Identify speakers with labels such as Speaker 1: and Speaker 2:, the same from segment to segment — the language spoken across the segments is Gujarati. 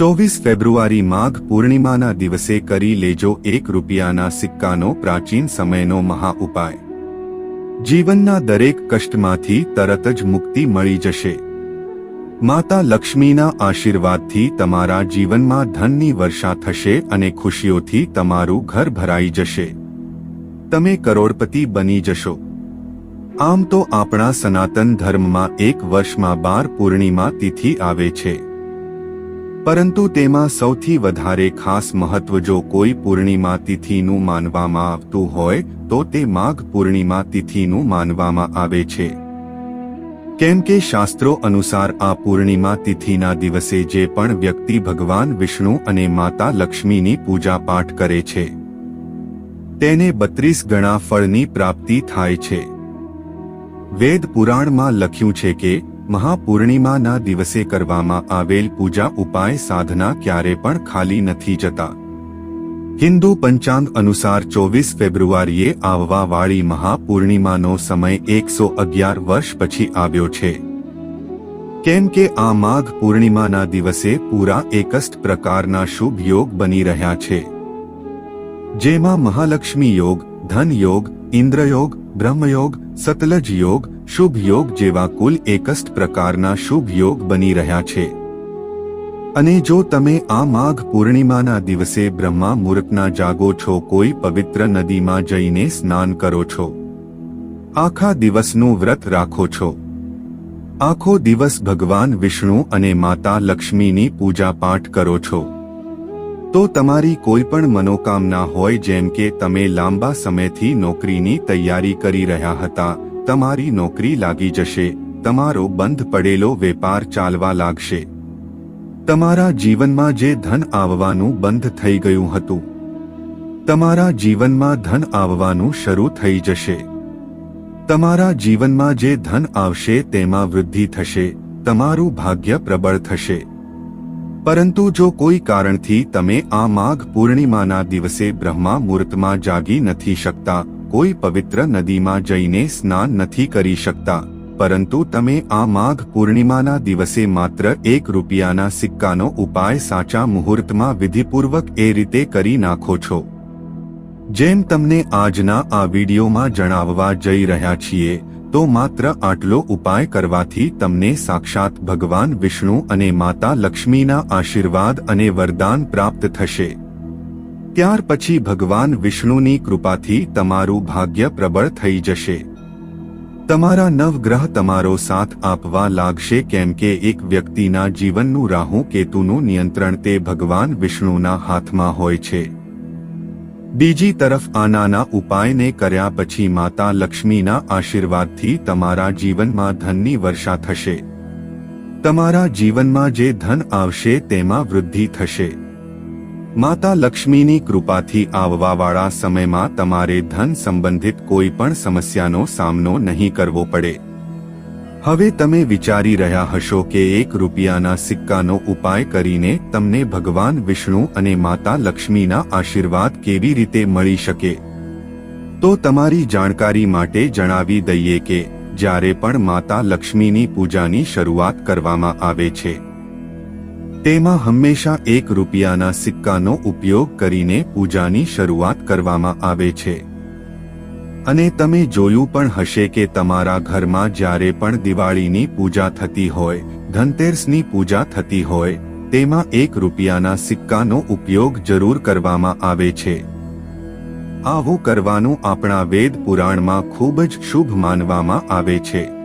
Speaker 1: ચોવીસ ફેબ્રુઆરી માઘ પૂર્ણિમાના દિવસે કરી લેજો એક રૂપિયાના સિક્કાનો પ્રાચીન સમયનો મહા ઉપાય. જીવનના દરેક કષ્ટમાંથી તરત જ મુક્તિ મળી જશે. માતા લક્ષ્મીના આશીર્વાદથી તમારા જીવનમાં ધનની વર્ષા થશે અને ખુશીઓથી તમારું ઘર ભરાઈ જશે. તમે કરોડપતિ બની જશો. આમ તો આપણા સનાતન ધર્મમાં એક વર્ષમાં બાર પૂર્ણિમા તિથિ આવે છે. પરંતુ તેમાં સૌથી વધારે ખાસ મહત્વ જો કોઈ પૂર્ણિમા તિથિનું માનવામાં આવતું હોય, તો તે માઘ પૂર્ણિમા તિથિનું માનવામાં આવે છે. કેમ કે શાસ્ત્રો અનુસાર આ પૂર્ણિમા તિથિના દિવસે જે પણ વ્યક્તિ ભગવાન વિષ્ણુ અને માતા લક્ષ્મીની પૂજા પાઠ કરે છે, તેને બત્રીસ ગણા ફળની પ્રાપ્તિ થાય છે. વેદ પુરાણમાં લખ્યું છે કે મહાપૂર્ણિમાના દિવસે કરવામાં આવેલ પૂજા ઉપાય સાધના ક્યારે પણ ખાલી નથી જતા. હિન્દુ પંચાંગ અનુસાર ચોવીસ ફેબ્રુઆરીએ આવવા વાળી મહાપૂર્ણિમાનો સમય એકસો અગિયાર વર્ષ પછી આવ્યો છે. કેમ કે આ માઘ પૂર્ણિમાના દિવસે પૂરા એકસ્ટ પ્રકારના શુભ યોગ બની રહ્યા છે. જેમાં મહાલક્ષ્મી યોગ, ધન યોગ ઇન્દ્રયોગ બ્રહ્મયોગ સતલજ યોગ શુભ યોગ જેવા કુલ એકસ્ત પ્રકારના શુભ યોગ બની રહ્યા છે. અને જો તમે આ માઘ પૂર્ણિમાના દિવસે બ્રહ્મા મુહૂર્તના જાગો છો, કોઈ પવિત્ર નદીમાં જઈને સ્નાન કરો છો. આખા દિવસનું વ્રત રાખો છો. આખો દિવસ ભગવાન વિષ્ણુ અને માતા લક્ષ્મીની પૂજા પાઠ કરો છો. તો તમારી કોઈ પણ મનોકામના હોય, જેમ કે તમે લાંબા સમયથી નોકરીની તૈયારી કરી રહ્યા હતા તમારી નોકરી લાગી જશે, તમારો બંધ પડેલો વેપાર ચાલવા લાગશે. તમારા જીવનમાં જે ધન આવવાનું બંધ થઈ ગયું હતું. તમારા જીવનમાં ધન આવવાનું શરૂ થઈ જશે. તમારા જીવનમાં જે ધન આવશે તેમાં વૃદ્ધિ થશે, તમારું ભાગ્ય પ્રબળ થશે. પરંતુ જો કોઈ કારણથી તમે આ માઘ પૂર્ણિમાના દિવસે બ્રહ્મા મુહૂર્તમાં જાગી નથી શકતા કોઈ પવિત્ર નદીમાં જઈને સ્નાન નથી કરી શકતા. પરંતુ તમે આ માઘ પૂર્ણિમાના દિવસે માત્ર એક રૂપિયાના સિક્કાનો ઉપાય સાચા મુહૂર્તમાં વિધિપૂર્વક એ રીતે કરી નાખો છો. જેમ તમને આજના આ વિડીયોમાં જણાવવા જઈ રહ્યા છીએ, તો માત્ર આટલો ઉપાય કરવાથી તમને સાક્ષાત ભગવાન વિષ્ણુ અને માતા લક્ષ્મીના આશીર્વાદ અને વરદાન પ્રાપ્ત થશે. ત્યાર પછી ભગવાન વિષ્ણુની કૃપાથી તમારું ભાગ્ય પ્રબળ થઈ જશે. તમારા નવગ્રહ તમારો સાથ આપવા લાગશે કેમ કે એક વ્યક્તિના જીવનનું રાહુ કેતુનું નિયંત્રણ તે ભગવાન વિષ્ણુના હાથમાં હોય છે. બીજી તરફ આ નાના ઉપાયને કર્યા પછી માતા લક્ષ્મીના આશીર્વાદથી તમારા જીવનમાં ધનની વર્ષા થશે. તમારા જીવનમાં જે ધન આવશે તેમાં વૃદ્ધિ થશે. માતા લક્ષ્મીની કૃપાથી આવવાવાળા સમયમાં તમારે ધન સંબંધિત કોઈ પણ સમસ્યાનો સામનો નહીં કરવો પડે. હવે તમે વિચારી રહ્યા હશો કે એક રૂપિયાના સિક્કાનો ઉપાય કરીને તમને ભગવાન વિષ્ણુ અને માતા લક્ષ્મીના આશીર્વાદ કેવી રીતે મળી શકે? તો તમારી જાણકારી માટે જણાવી દઈએ કે જ્યારે પણ માતા લક્ષ્મીની પૂજાની શરૂઆત કરવામાં આવે છે તેમાં હંમેશા એક રૂપિયાના સિક્કાનો ઉપયોગ કરીને પૂજાની શરૂઆત કરવામાં આવે છે. અને તમે જોયું પણ હશે કે તમારા ઘરમાં જ્યારે પણ દિવાળીની પૂજા થતી હોય, ધનતેરસની પૂજા થતી હોય, તેમાં એક રૂપિયાના સિક્કાનો ઉપયોગ જરૂર કરવામાં આવે છે. આવું કરવાનું આપણા વેદ પુરાણમાં ખૂબ જ શુભ માનવામાં આવે છે.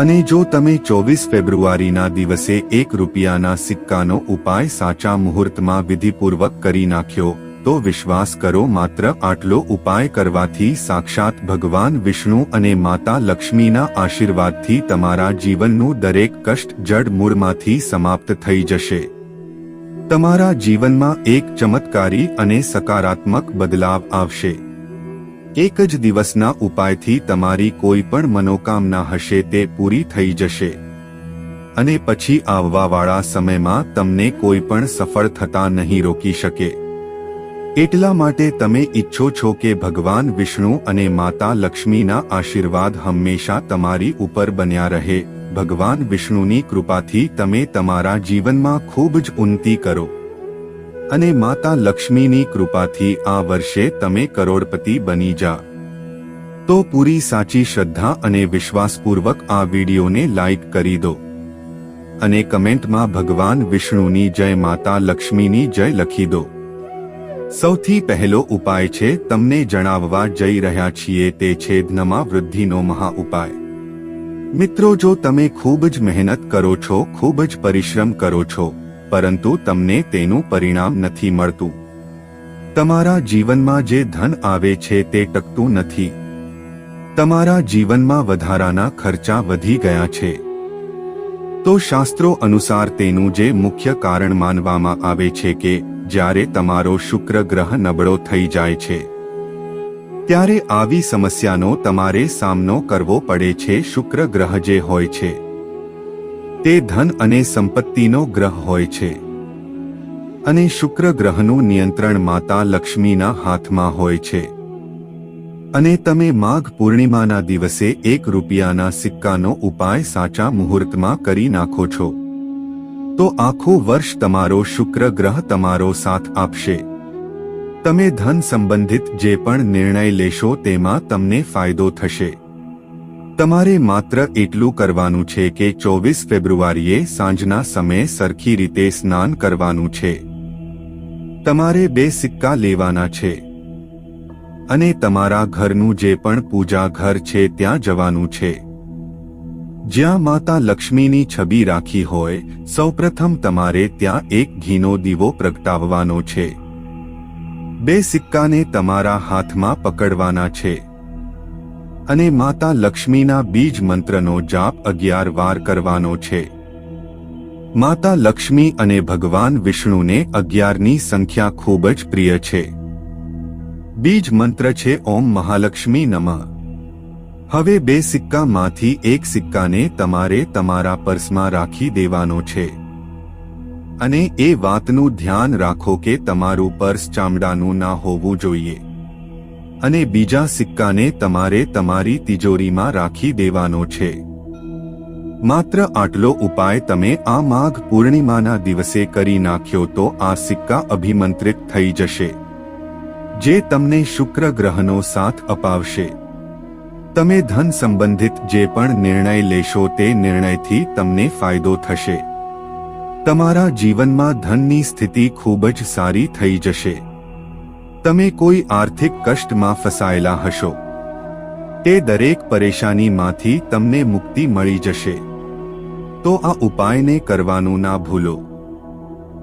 Speaker 1: અને જો તમે ચોવીસ ફેબ્રુઆરીના દિવસે એક રૂપિયાના સિક્કાનો ઉપાય સાચા મુહૂર્તમાં વિધિપૂર્વક કરી નાખ્યો, તો વિશ્વાસ કરો માત્ર આટલો ઉપાય કરવાથી સાક્ષાત ભગવાન વિષ્ણુ અને માતા લક્ષ્મીના આશીર્વાદથી તમારા જીવનનું દરેક કષ્ટ જડ મૂળમાંથી સમાપ્ત થઈ જશે. તમારા જીવનમાં એક ચમત્કારી અને સકારાત્મક બદલાવ આવશે. એક જ દિવસના ઉપાયથી તમારી કોઈ પણ મનોકામના હશે તે પૂરી થઈ જશે. અને પછી આવવાવાળા સમયમાં તમને કોઈ પણ સફળ થતા નહીં રોકી શકે. એટલા માટે તમે ઈચ્છો છો કે ભગવાન વિષ્ણુ અને માતા લક્ષ્મીના આશીર્વાદ હંમેશા તમારી ઉપર બન્યા રહે. ભગવાન વિષ્ણુની કૃપાથી તમે તમારા જીવનમાં ખૂબ જ ઉન્નતિ કરો. અને માતા લક્ષ્મીની કૃપાથી આ વર્ષે તમે કરોડપતિ બની જા. તો પૂરી સાચી શ્રદ્ધા અને વિશ્વાસપૂર્વક આ વિડીયોને લાઈક કરી દો. અને કમેન્ટમાં ભગવાન વિષ્ણુની જય, માતા લક્ષ્મીની જય લખી દો. સૌથી પહેલો ઉપાય છે તમને જણાવવા જઈ રહ્યા છીએ તે છે ધનમાં વૃદ્ધિનો મહા ઉપાય. મિત્રો, જો તમે ખૂબ જ મહેનત કરો છો, ખૂબ જ પરિશ્રમ કરો છો પરંતુ તમને તેનું પરિણામ નથી મળતું. તમારા જીવનમાં જે ધન આવે છે તે ટકતું નથી. તમારા જીવનમાં વધારાના ખર્ચા વધી ગયા છે. તો શાસ્ત્રો અનુસાર તેનું જે મુખ્ય કારણ માનવામાં આવે છે કે જ્યારે તમારો શુક્ર ગ્રહ નબળો થઈ જાય છે, ત્યારે આવી સમસ્યાનો તમારે સામનો કરવો પડે છે શુક્ર ગ્રહ જે હોય છે. તે ધન અને સંપત્તિનો ગ્રહ હોય છે. અને શુક્ર ગ્રહનું નિયંત્રણ માતા લક્ષ્મીના હાથમાં હોય છે. અને તમે માઘ પૂર્ણિમાના દિવસે એક રૂપિયાના સિક્કાનો ઉપાય સાચા મુહૂર્તમાં કરી નાખો છો. તો આખું વર્ષ તમારો શુક્ર ગ્રહ તમારો સાથ આપશે. તમે ધન સંબંધિત જે પણ નિર્ણય લેશો તેમાં તમને ફાયદો થશે. તમારે માત્ર એટલું કરવાનું છે કે ચોવીસ ફેબ્રુઆરીએ સાંજના સમયે સરખી રીતે સ્નાન કરવાનું છે. તમારે બે સિક્કા લેવાના છે. અને તમારા ઘરનું જે પણ પૂજા ઘર છે ત્યાં જવાનું છે. જ્યાં માતા લક્ષ્મીની છબી રાખી હોય, સૌપ્રથમ તમારે ત્યાં એક ઘીનો દીવો પ્રગટાવવાનો છે. બે સિક્કાને તમારા હાથમાં પકડવાના છે. અને માતા લક્ષ્મીના બીજ મંત્રનો જાપ અગિયાર વાર કરવાનો છે. માતા લક્ષ્મી અને ભગવાન વિષ્ણુને અગિયારની સંખ્યા ખૂબ જ પ્રિય છે. બીજ મંત્ર છે, ઓમ મહાલક્ષ્મી નમઃ. હવે બે સિક્કામાંથી એક સિક્કાને તમારે તમારા પર્સમાં રાખી દેવાનો છે. અને એ વાતનું ધ્યાન રાખો કે તમારું પર્સ ચામડાનું ના હોવું જોઈએ. અને બીજા સિક્કાને તમારે તમારી તિજોરીમાં રાખી દેવાનો છે. માત્ર આટલો ઉપાય તમે આ માઘ પૂર્ણિમાના દિવસે કરી નાખ્યો તો આ સિક્કા અભિમંત્રિત થઈ જશે. જે તમને શુક્ર ગ્રહનો સાથ અપાવશે. તમે ધન સંબંધિત જે પણ નિર્ણય લેશો તે નિર્ણયથી તમને ફાયદો થશે. તમારા જીવનમાં ધનની સ્થિતિ ખૂબ જ સારી થઈ જશે. તમે કોઈ આર્થિક કષ્ટમાં ફસાયેલા હશો. તે દરેક પરેશાનીમાંથી તમને મુક્તિ મળી જશે. તો આ ઉપાયને કરવાનું ના ભૂલો.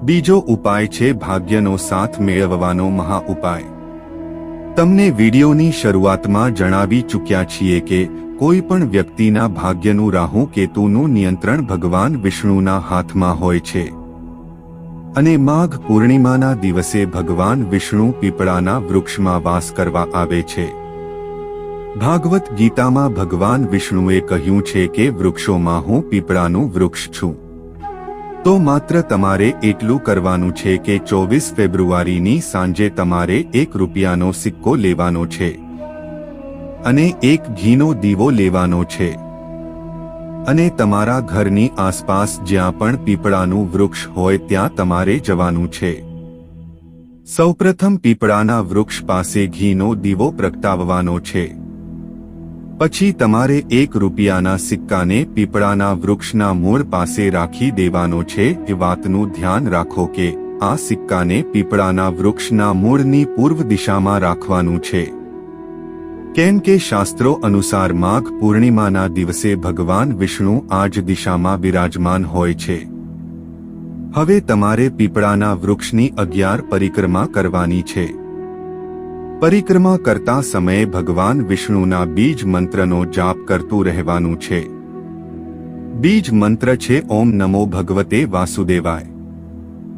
Speaker 1: બીજો ઉપાય છે ભાગ્યનો સાથ મેળવવાનો મહા ઉપાય. તમને વિડીયોની શરૂઆતમાં જણાવી ચૂક્યા છીએ કે કોઈ પણ વ્યક્તિના ભાગ્યનું રાહુ કેતુનું નિયંત્રણ ભગવાન વિષ્ણુના હાથમાં હોય છે. અને માઘ પૂર્ણિમાના દિવસે ભગવાન વિષ્ણુ પીપળાના વૃક્ષમાં વાસ કરવા આવે છે. ભાગવત ગીતામાં ભગવાન વિષ્ણુએ કહ્યું છે કે, વૃક્ષોમાં હું પીપળાનું વૃક્ષ છું. તો માત્ર તમારે એટલું કરવાનું છે કે ચોવીસ ફેબ્રુઆરીની સાંજે તમારે એક રૂપિયાનો સિક્કો લેવાનો છે. અને એક ઘીનો દીવો લેવાનો છે. અને તમારા ઘરની આસપાસ જ્યાં પણ પીપળાનું વૃક્ષ હોય ત્યાં તમારે જવાનું છે. સૌપ્રથમ પીપળાના વૃક્ષ પાસે ઘીનો દીવો પ્રગટાવવાનો છે. પછી તમારે એક રૂપિયાના સિક્કાને પીપળાના વૃક્ષના મૂળ પાસે રાખી દેવાનો છે. એ વાતનું ધ્યાન રાખો કે આ સિક્કાને પીપળાના વૃક્ષના મૂળની પૂર્વ દિશામાં રાખવાનું છે. કેમ કે શાસ્ત્રો અનુસાર માઘ પૂર્ણિમાના દિવસે ભગવાન વિષ્ણુ આ જ દિશામાં બિરાજમાન હોય છે. હવે તમારે પીપળાના વૃક્ષની અગિયાર પરિક્રમા કરવાની છે. પરિક્રમા કરતા સમયે ભગવાન વિષ્ણુના બીજ મંત્રનો જાપ કરતું રહેવાનું છે. બીજ મંત્ર છે, ઓમ નમો ભગવતે વાસુદેવાય.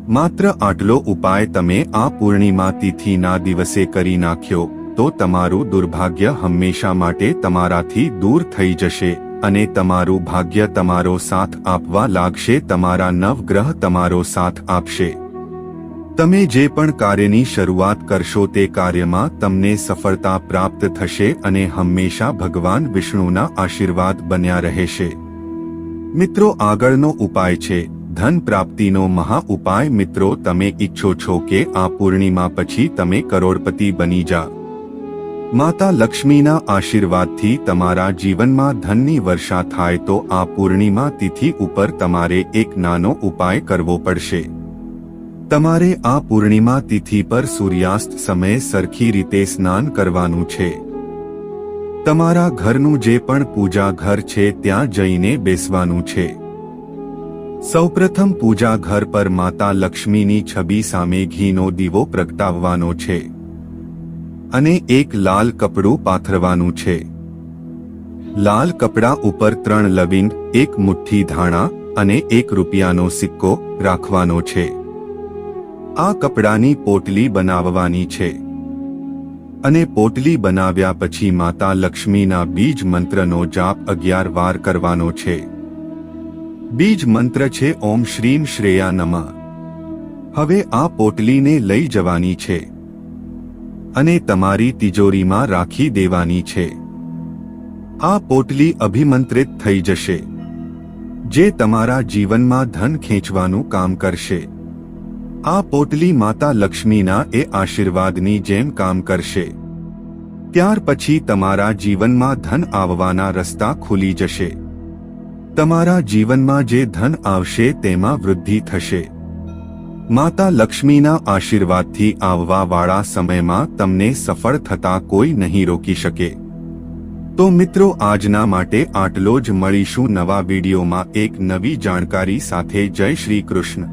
Speaker 1: માત્ર આટલો ઉપાય તમે આ પૂર્ણિમા તિથિના દિવસે કરી નાખ્યો. તો તમારું દુર્ભાગ્ય હંમેશા માટે તમારાથી દૂર થઈ જશે અને તમારું ભાગ્ય તમારો સાથ આપવા લાગશે, તમારા નવગ્રહ તમારો સાથ આપશે. તમે જે પણ કાર્યની શરૂઆત કરશો તે કાર્યમાં તમને સફળતા પ્રાપ્ત થશે અને હંમેશા ભગવાન વિષ્ણુના આશીર્વાદ બન્યા રહેશે. મિત્રો, આગળનો ઉપાય છે. ધન પ્રાપ્તિનો મહા ઉપાય. મિત્રો, તમે ઈચ્છો છો કે આ પૂર્ણિમા પછી તમે કરોડપતિ બની જા. માતા લક્ષ્મીના આશીર્વાદથી તમારા જીવનમાં ધનની વર્ષા થાય તો આ પૂર્ણિમા તિથિ ઉપર તમારે એક નાનો ઉપાય કરવો પડશે. તમારે આ પૂર્ણિમા તિથિ પર સૂર્યાસ્ત સમયે સરખી રીતે સ્નાન કરવાનું છે. તમારા ઘરનું જે પણ પૂજા ઘર છે ત્યાં જઈને બેસવાનું છે. સૌપ્રથમ પૂજા ઘર પર માતા લક્ષ્મીની છબી સામે ઘીનો દીવો પ્રગટાવવાનો છે. અને એક લાલ કપડું પાથરવાનું છે. લાલ કપડા ઉપર ત્રણ લવિંગ, એક મુઠ્ઠી ધાણા અને એક રૂપિયાનો સિક્કો રાખવાનો છે. આ કપડાની પોટલી બનાવવાની છે. અને પોટલી બનાવ્યા પછી માતા લક્ષ્મીના બીજ મંત્રનો જાપ અગિયાર વાર કરવાનો છે. બીજ મંત્ર છે, ઓમ શ્રીમ શ્રેયા નમઃ. હવે આ પોટલીને લઈ જવાની છે. અને તમારી તિજોરીમાં રાખી દેવાની છે. આ પોટલી અભિમંત્રિત થઈ જશે. જે તમારા જીવનમાં ધન ખેંચવાનું કામ કરશે. આ પોટલી માતા લક્ષ્મીના એ આશીર્વાદની જેમ કામ કરશે. ત્યાર પછી તમારા જીવનમાં ધન આવવાના રસ્તા ખુલી જશે. તમારા જીવનમાં જે ધન આવશે તેમાં વૃદ્ધિ થશે. માતા લક્ષ્મીના આશીર્વાદથી આવવાવાળા સમયમાં તમને સફળ થતા કોઈ નહીં રોકી શકે. તો મિત્રો આજના માટે આટલો જ મળીશું નવા વિડીયોમાં એક નવી જાણકારી સાથે જય શ્રી કૃષ્ણ.